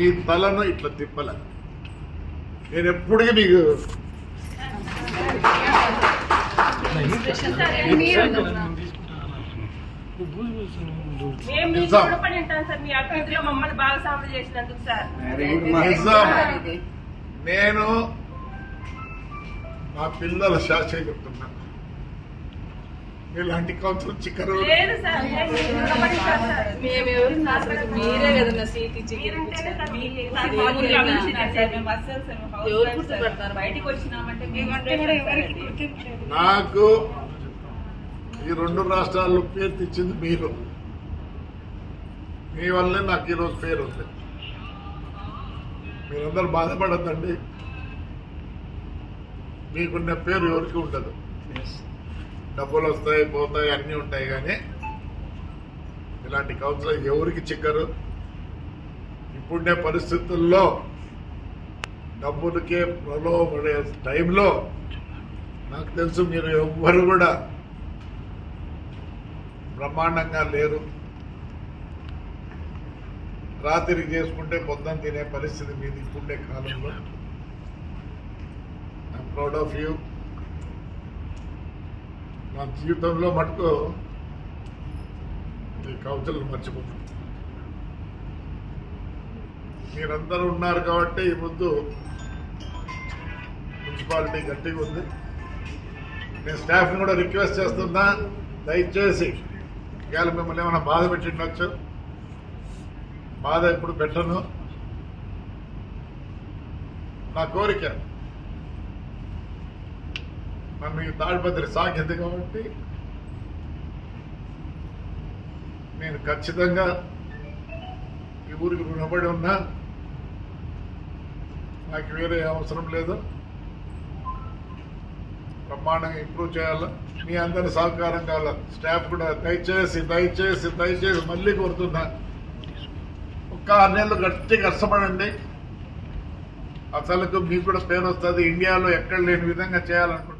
మీ తలను ఇట్లా తిప్పలే. నేను ఎప్పటికీ నిజాం. నేను మా పిల్లల శాస్త్రీయ చెప్తున్నా. ఇలాంటి కౌన్సిల్ చిక్కరు. మీరే సీట్ ఇచ్చి కాదు. నాకు ఈ రెండు రాష్ట్రాల్లో పేరు తెచ్చింది మీరు. మీ వల్లే నాకు ఈరోజు పేరు ఉంది. మీరందరూ బాధపడద్దండి. మీకున్న పేరు ఎవరికి ఉండదు. డబ్బులు వస్తాయి పోతాయి అన్నీ ఉంటాయి కానీ ఇలాంటి కౌన్సిలర్ ఎవరికి చిక్కరు? ఇప్పుడే పరిస్థితుల్లో డబ్బులకే ప్రలోభడే టైంలో నాకు తెలుసు మీరు ఎవ్వరు కూడా బ్రహ్మాండంగా లేరు. రాత్రి చేసుకుంటే పొద్దున తినే పరిస్థితి మీది ఇప్పుడే కాలంలో. ఐఎమ్ ప్రౌడ్ ఆఫ్ యూ నా జీవితంలో మటుకు ఈ కౌన్సిల్ మర్చిపోతుంది మీరందరూ ఉన్నారు కాబట్టి ఈ ముందు మున్సిపాలిటీ గట్టిగా ఉంది. నేను స్టాఫ్ని కూడా రిక్వెస్ట్ చేస్తున్నా. దయచేసి ఇవాళ మిమ్మల్ని ఏమైనా బాధ పెట్టిండొచ్చు? బాధ ఇప్పుడు పెట్టను. నా కోరిక నన్ను ఈ తాడిపత్రి కాబట్టి నేను ఖచ్చితంగా ఈ ఊరికి రుణపడి ఉన్నా. నాకు వేరే అవసరం లేదు. బ్రహ్మాండంగా ఇంప్రూవ్ చేయాలి? మీ అందరి సహకారం కావాలి? స్టాఫ్ కూడా దయచేసి దయచేసి దయచేసి మళ్ళీ కోరుతున్నా. ఒక్క ఆరు నెలలు గట్టి కష్టపడండి. అసలుకు మీకు కూడా పేరు వస్తుంది. ఇండియాలో ఎక్కడ లేని విధంగా చేయాలనుకుంటున్నాను